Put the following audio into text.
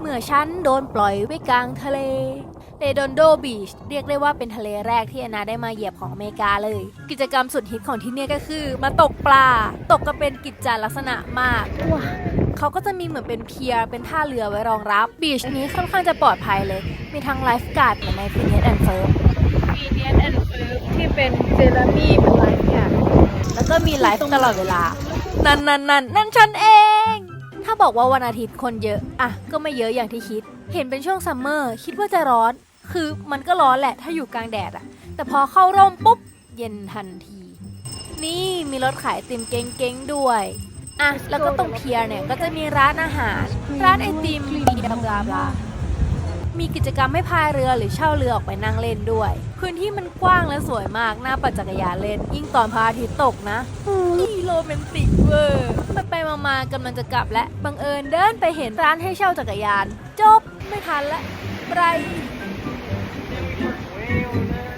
เมื่อฉันโดนปล่อยไว้กลางทะเลเรดอนโดบีชเรียกได้ว่าเป็นทะเลแรกที่แอนนาได้มาเหยียบของอเมริกาเลย กิจกรรมสุดฮิตของที่เนี่ยก็คือ มาตกปลา ตกก็เป็นกิจจาลักษณะมากว้าเขาก็จะมีเหมือนเป็นเพียร์เป็นท่าเรือไว้รองรับบีชนี้ค่อนข้างจะปลอดภัยเลย มีทั้งไลฟ์การ์ดเหมือนในฟินเนสแอนด์เฟิร์ฟีเนียนแอนด์เฟิร์ที่เป็นเจอร์มี่เป็นไลฟ์เนี่ยแล้วก็มีไลฟ์ตลอดเวลา นั่นนั่นนั่นนั่นฉันเอง ถ้าบอกว่าวันอาทิตย์คนเยอะอะก็ไม่เยอะอย่างที่คิด เห็นเป็นช่วงซัมเมอร์คิดว่าจะร้อน คือมันก็ร้อนแหละถ้าอยู่กลางแดดอะแต่พอเข้าร่มปุ๊บเย็นทันที นี่มีรถขายไอติมเก้งๆด้วยอะแล้วก็ตรงเพียร์เนี่ยก็จะมีร้านอาหาร ร้านไอติมมีบลาบลาบลามีกิจกรรมให้พายเรือหรือเช่าเรือออกไปนั่งเล่นด้วย พื้นที่มันกว้างและสวยมากน่าปั่นจักรยานเล่น ยิ่งตอนพระอาทิตย์ตกนะนี่โรแมนติกเวอร์ไปไปๆ มากำลังจะกลับและบังเอิญเดินไปเห็นร้านให้เช่าจักรยาน จบไม่ทันละไร